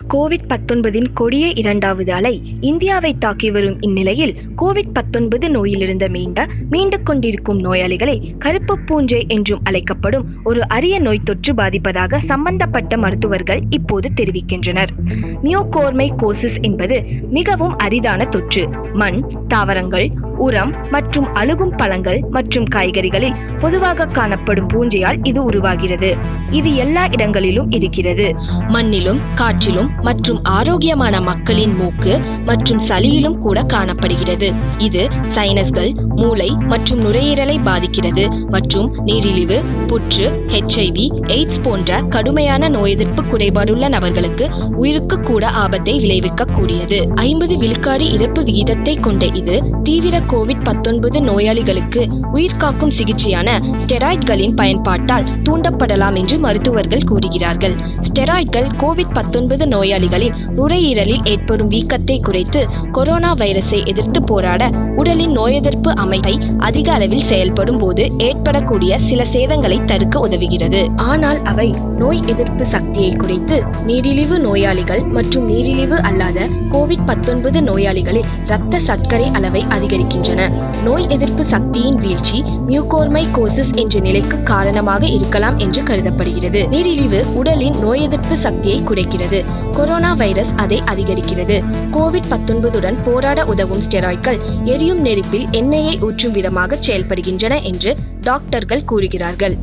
Covid பத்தொன்பதின் கொடிய இரண்டாவது அலை இந்தியாவை தாக்கி வரும் இந்நிலையில் கோவிட் பத்தொன்பது நோயிலிருந்து மீண்ட மீண்டு கொண்டிருக்கும் நோயாளிகளை கருப்பு பூஞ்சை என்றும் அழைக்கப்படும் ஒரு அரிய நோய் தொற்று பாதிப்பதாக சம்பந்தப்பட்ட மருத்துவர்கள் இப்போது தெரிவிக்கின்றனர். மியோகோர்மை கோசிஸ் என்பது மிகவும் அரிதான தொற்று. மண் தாவரங்கள் உரம் மற்றும் அழுகும் பழங்கள் மற்றும் காய்கறிகளில் பொதுவாக காணப்படும் பூஞ்சையால் இது உருவாகிறது. இது எல்லா இடங்களிலும் இருக்கிறது. மண்ணிலும் காற்றிலும் மற்றும் ஆரோக்கியமான மக்களின் மூக்கு மற்றும் சளியிலும் கூட காணப்படுகிறது. இது சைனஸ்கள் மூளை மற்றும் நுரையீரலை பாதிக்கிறது மற்றும் நீரிழிவு புற்று ஹெச்ஐவி எய்ட்ஸ் போன்ற கடுமையான நோய் எதிர்ப்பு குறைபாடுள்ள நபர்களுக்கு உயிருக்கு கூட ஆபத்தை விளைவிக்க கூடியது ஐம்பது விழுக்காடு இறப்பு விகிதத்தை கொண்ட இது தீவிர கோவிட் பத்தொன்பது நோயாளிகளுக்கு உயிர்காக்கும் சிகிச்சையான ஸ்டெராய்ட்களின் பயன்பாட்டால் தூண்டப்படலாம் என்று மருத்துவர்கள் கூறுகிறார்கள். ஸ்டெராய்ட்கள் கோவிட் பத்தொன்பது நோயாளிகளின் நுரையீரலில் ஏற்படும் வீக்கத்தை குறைத்து கொரோனா வைரஸை எதிர்த்து போராட உடலின் நோயெதிர்ப்பு அமைப்பை அதிக அளவில் செயல்படும் போது ஏற்படக்கூடிய சில சேதங்களை தடுக்க உதவுகிறது. ஆனால் அவை நோய் எதிர்ப்பு சக்தியை குறைத்து நீரிழிவு நோயாளிகள் மற்றும் நீரிழிவு அல்லாத கோவிட் பத்தொன்பது நோயாளிகளில் இரத்த சர்க்கரை அளவை இருக்கின்றன. நோய் எதிர்ப்பு சக்தியின் வீழ்ச்சி மியூகோர்மை கோசிஸ் என்ற நிலைக்கு காரணமாக இருக்கலாம் என்று கருதப்படுகிறது. நீரிழிவு உடலின் நோய் எதிர்ப்பு சக்தியை குறைக்கிறது. கொரோனா வைரஸ் அதை அதிகரிக்கிறது. கோவிட் பத்தொன்பதுடன் போராட உதவும் ஸ்டெராய்ட்கள் எரியும் நெருப்பில் எண்ணெயை ஊற்றும் விதமாக செயல்படுகின்றன என்று டாக்டர்கள் கூறுகிறார்கள்.